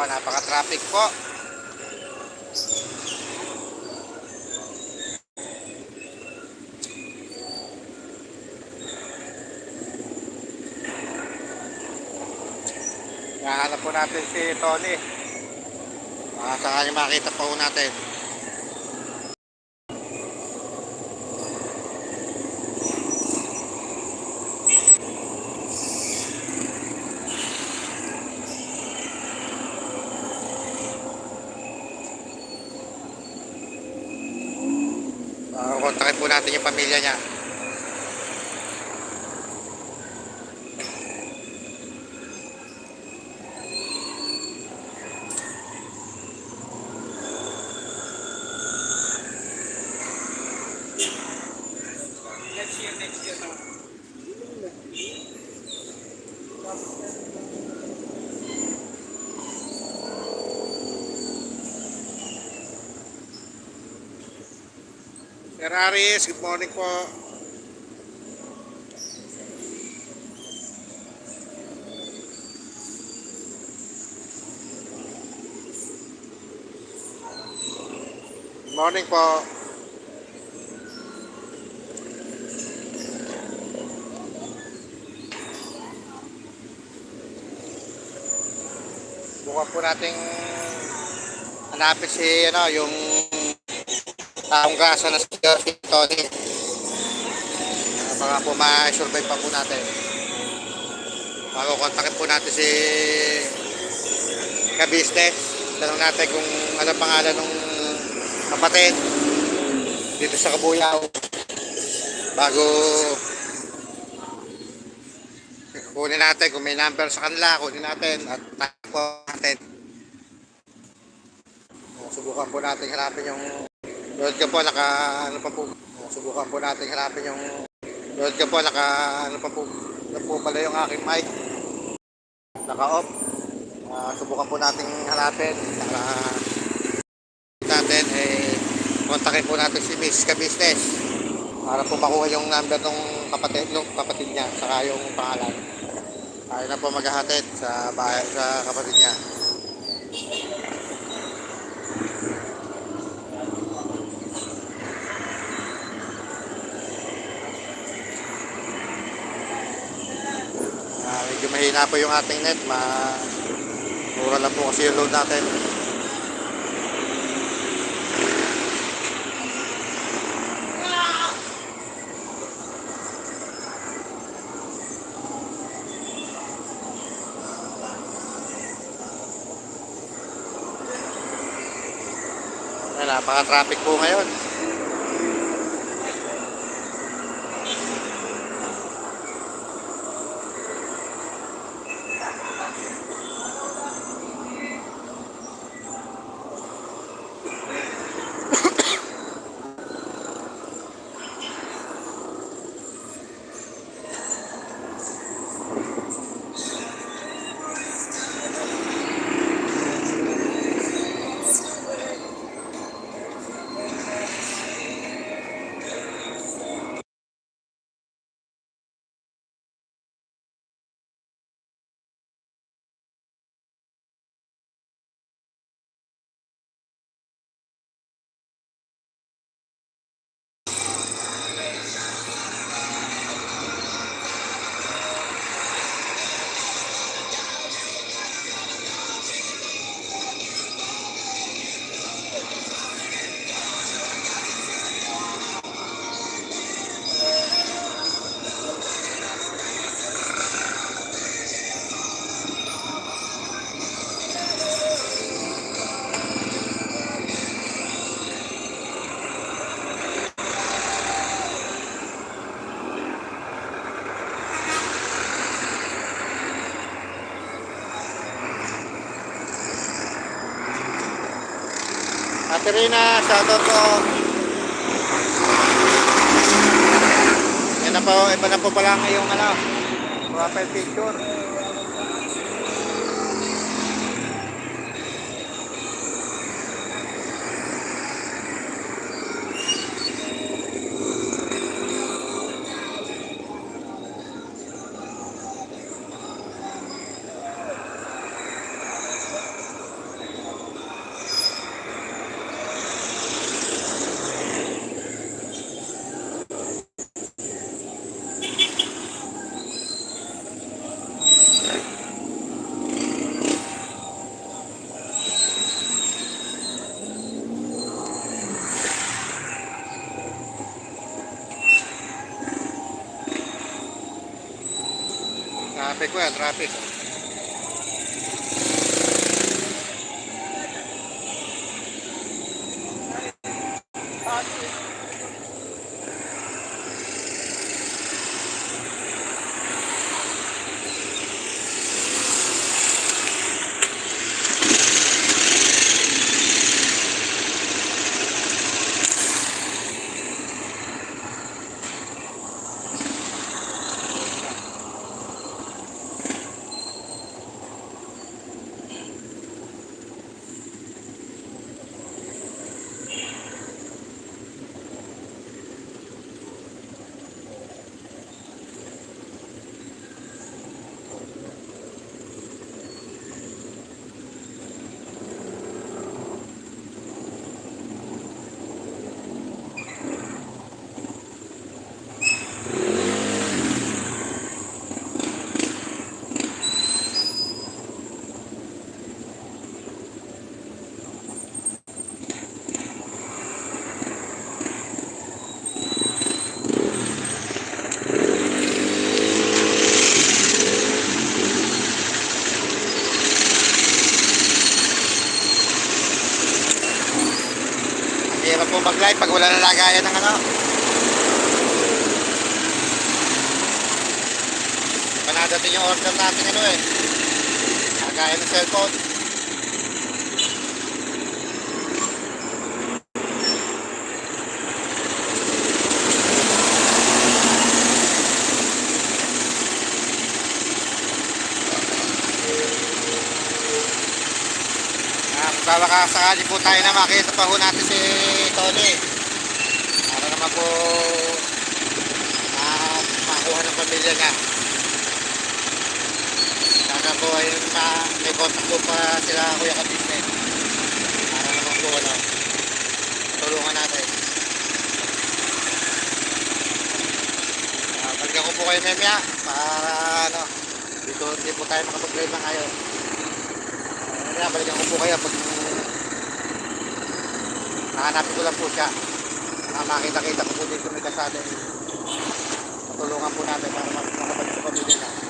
Oh, napaka-traffic po. Nahanap po natin si Tony. Baka sakali makita po natin. Uh, kontakin po natin yung pamilya niya. Sir Aris, good morning po. Good morning po. Bukan po nating hanapin si ano, yung taong gasa na si si Tony. Uh, baka po ma-survive pa po natin. Bago kontakin po natin si ka-business. Tanong natin kung ano pangalan ng kapatid dito sa Kabuyaw. Bago kunin natin kung may number sa kanila, kunin natin at tapo natin. Subukan po natin hanapin yung Load ka po, naka ano pa po. Subukan po natin hanapin yung load ka po, naka ano pa po. Ano po pala yung aking mic. Naka off. Ah, subukan po natin hanapin. Para natin eh kontakin po natin si Miss ka business para po makuha yung number ng kapatid ng kapatid niya saka yung pangalan. Tayo na po maghahatid sa bahay sa kapatid niya. Mahina po yung ating net. Ma mura lang po kasi yung load natin. Napaka-traffic po ngayon. Katerina, shoutout po. Yan na po, iba na po pala ngayong ano, profile picture. Traffic well, traffic. Po mag-live pag wala na lagayan ng ano. Panadating yung order natin ano eh. Lagayan ng cellphone. Ah, kung sakali po tayo na makita pa ho natin si Tony. Para naman po ah, makuha ng pamilya niya. Sana po ay ma may contact po pa sila Kuya Kabisne. Para naman po ano, tulungan natin. Ah, balikan ko po kayo memya para ano, dito hindi po tayo makapag-live na ngayon. Kaya balikan ko po kayo pag Nahanapin ko lang po siya. Na makita-kita ko po dito may kasada. Patulungan po natin para makapagpapabili na.